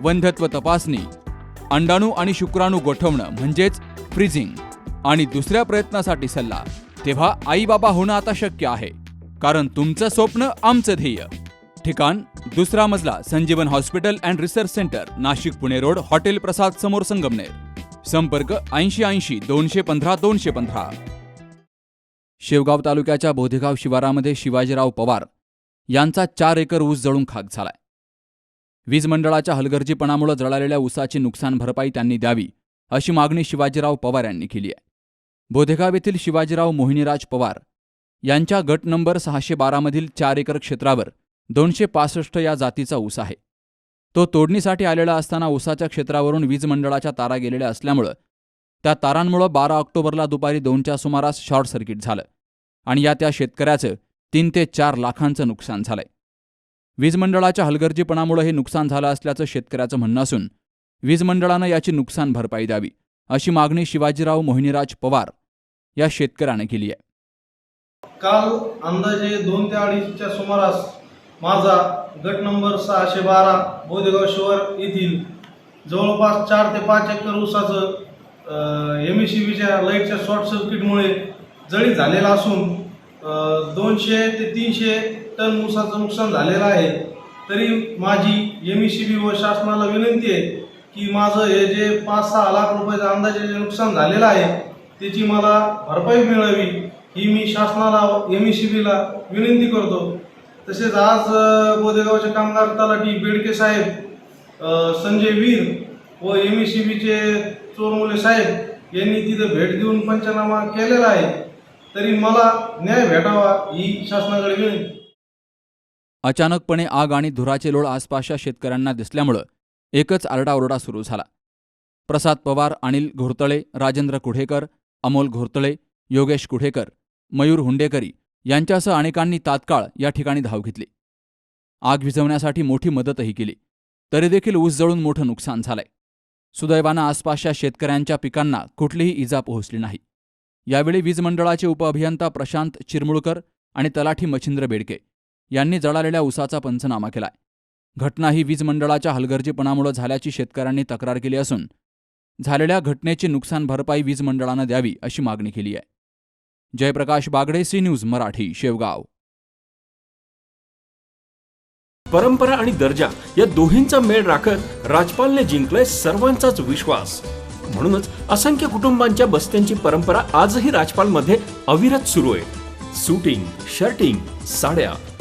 वंध्यत्व तपासणी अंडाणू आणि शुक्राणू गोठवणं म्हणजेच फ्रीजिंग आणि दुसऱ्या प्रयत्नासाठी सल्ला. तेव्हा आई बाबा होणं आता शक्य आहे. कारण तुमचं स्वप्न आमचं ध्येय. ठिकाण दुसरा मजला Sanjeevan hospital and research centre Nashik Pune road hotel Prasad समोर संगमनेर. संपर्क ऐंशी ऐंशी दोनशे पंधरा दोनशे पंधरा. शेवगाव तालुक्याच्या बोधेगाव शिवारामध्ये शिवाजीराव पवार यांचा चार एकर ऊस जळून खाक झालाय. वीज मंडळाच्या हलगर्जीपणामुळे जळालेल्या ऊसाची नुकसान भरपाई त्यांनी द्यावी अशी मागणी शिवाजीराव पवार यांनी केली आहे. बोधेगाव येथील शिवाजीराव मोहिनीराज पवार यांच्या गट नंबर सहाशे बारामधील चार एकर क्षेत्रावर दोनशे पासष्ट या जातीचा ऊस आहे. तो तोडणीसाठी आलेला असताना ऊसाच्या क्षेत्रावरून वीज मंडळाच्या तारा गेलेल्या असल्यामुळं त्या तारांमुळं बारा ऑक्टोबरला दुपारी दोनच्या सुमारास शॉर्ट सर्किट झालं आणि या त्या शेतकऱ्याचं तीन ते चार लाखांचं नुकसान झालंय. वीज मंडळाच्या हलगर्जीपणामुळे हे नुकसान झालं असल्याचं शेतकऱ्याचं म्हणणं असून वीज मंडळानं याची नुकसान भरपाई द्यावी अशी मागणी शिवाजीराव मोहिनीराज पवार या शेतकऱ्याने केली आहे. काल अंदाजे दोन ते अडीचच्या सुमारास माझा गट नंबर सहाशे बारा बोदेगाव शहर येथील जवळपास चार ते पाच एकर ऊसाचं एम सी बीच्या लाईटच्या शॉर्ट सर्किटमुळे जळी झालेला असून दोनशे ते तीनशे टन ऊसाचं नुकसान झालेलं आहे. तरी माझी एम ई सी बी व शासनाला विनंती आहे की माझं हे जे पाच सहा लाख रुपयाचं अंदाजे जे नुकसान झालेलं आहे त्याची मला भरपाई मिळावी ही मी शासनाला एम ई सी बीला विनंती करतो. तसेच आज बोदेगावचे कामगार तलाठी बेडके साहेब संजय वीर व एम ई सी बीचे चोरमुले साहेब यांनी तिथं भेट देऊन पंचनामा केलेला आहे. तरी मला न्याय भेटावा ही शासनाकडे विनंती. अचानकपणे आग आणि धुराचे लोळ आसपासच्या शेतकऱ्यांना दिसल्यामुळं एकच आरडाओरडा सुरू झाला. प्रसाद पवार अनिल घोरतळे राजेंद्र कुढेकर अमोल घोरतळे योगेश कुढेकर मयूर हुंडेकरी यांच्यासह अनेकांनी तात्काळ या ठिकाणी धाव घेतली. आग विझवण्यासाठी मोठी मदतही केली. तरी देखील ऊस जळून मोठं नुकसान झालंय. सुदैवानं आसपासच्या शेतकऱ्यांच्या पिकांना कुठलीही इजा पोहोचली नाही. यावेळी वीज मंडळाचे उपअभियंता प्रशांत चिरमुळकर आणि तलाठी मच्छिंद्र बेडके यांनी जळालेल्या उसाचा पंचनामा केलाय. घटना ही वीज मंडळाच्या हलगर्जीपणामुळे झाल्याची शेतकऱ्यांनी तक्रार केली असून झालेल्या घटनेची नुकसान भरपाई वीज मंडळानं द्यावी अशी मागणी केली आहे. Jayprakash Bagde C news Marathi Shevgaon. परंपरा आणि दर्जा या दोहींचा मेळ राखत राजपालने जिंकलाय सर्वांचाच विश्वास. म्हणूनच असंख्य कुटुंबांच्या बस्त्यांची परंपरा आजही राजपालमध्ये अविरत सुरू आहे. सुटिंग शर्टिंग साड्या